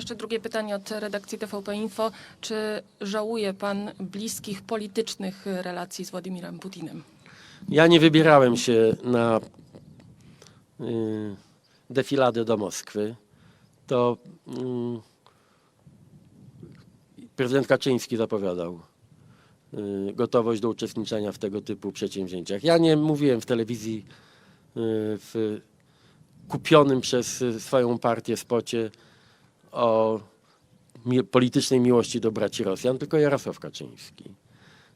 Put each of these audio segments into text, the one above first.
Jeszcze drugie pytanie od redakcji TVP Info. Czy żałuje pan bliskich politycznych relacji z Władimirem Putinem? Ja nie wybierałem się na y, defiladę do Moskwy. To mm, prezydent Kaczyński zapowiadał y, gotowość do uczestniczenia w tego typu przedsięwzięciach. Ja nie mówiłem w telewizji y, w kupionym przez y, swoją partię spocie o mi, politycznej miłości do braci Rosjan, tylko Jarosław Kaczyński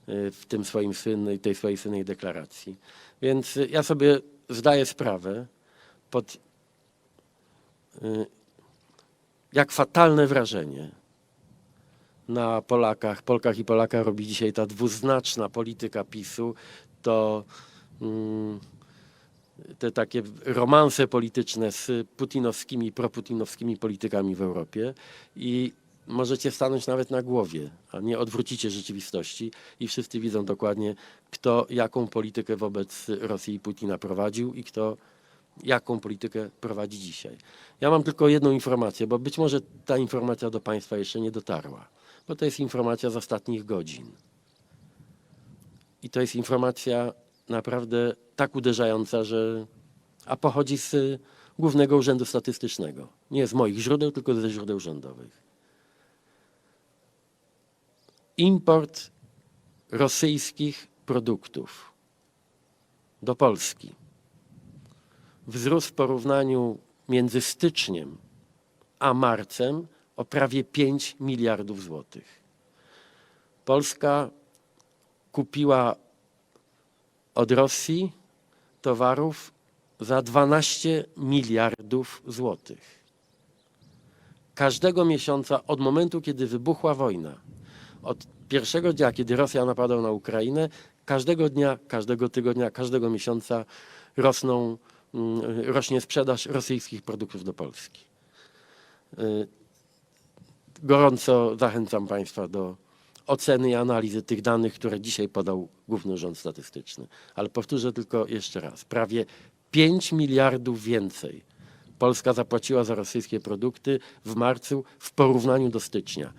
y, w tym swoim słynnej, tej swojej słynnej deklaracji. Więc ja sobie zdaję sprawę pod y, jak fatalne wrażenie na Polakach, Polkach i Polakach robi dzisiaj ta dwuznaczna polityka PiSu, to mm, te takie romanse polityczne z putinowskimi, proputinowskimi politykami w Europie i możecie stanąć nawet na głowie, a nie odwrócicie rzeczywistości i wszyscy widzą dokładnie, kto jaką politykę wobec Rosji i Putina prowadził i kto jaką politykę prowadzi dzisiaj. Ja mam tylko jedną informację, bo być może ta informacja do Państwa jeszcze nie dotarła, bo to jest informacja z ostatnich godzin. I to jest informacja naprawdę tak uderzająca, że a pochodzi z Głównego Urzędu Statystycznego. Nie z moich źródeł, tylko ze źródeł rządowych. Import rosyjskich produktów do Polski wzrósł w porównaniu między styczniem a marcem o prawie 5 miliardów złotych. Polska kupiła od Rosji towarów za 12 miliardów złotych. Każdego miesiąca od momentu, kiedy wybuchła wojna, od pierwszego dnia, kiedy Rosja napadła na Ukrainę, każdego dnia, każdego tygodnia, każdego miesiąca rosną, mm, rośnie sprzedaż rosyjskich produktów do Polski. Y, Gorąco zachęcam Państwa do oceny i analizy tych danych, które dzisiaj podał Główny Urząd Statystyczny. Ale powtórzę tylko jeszcze raz. Prawie 5 miliardów więcej Polska zapłaciła za rosyjskie produkty w marcu w porównaniu do stycznia.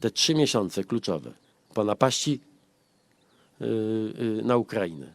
Te trzy miesiące kluczowe po napaści yy, yy, na Ukrainę.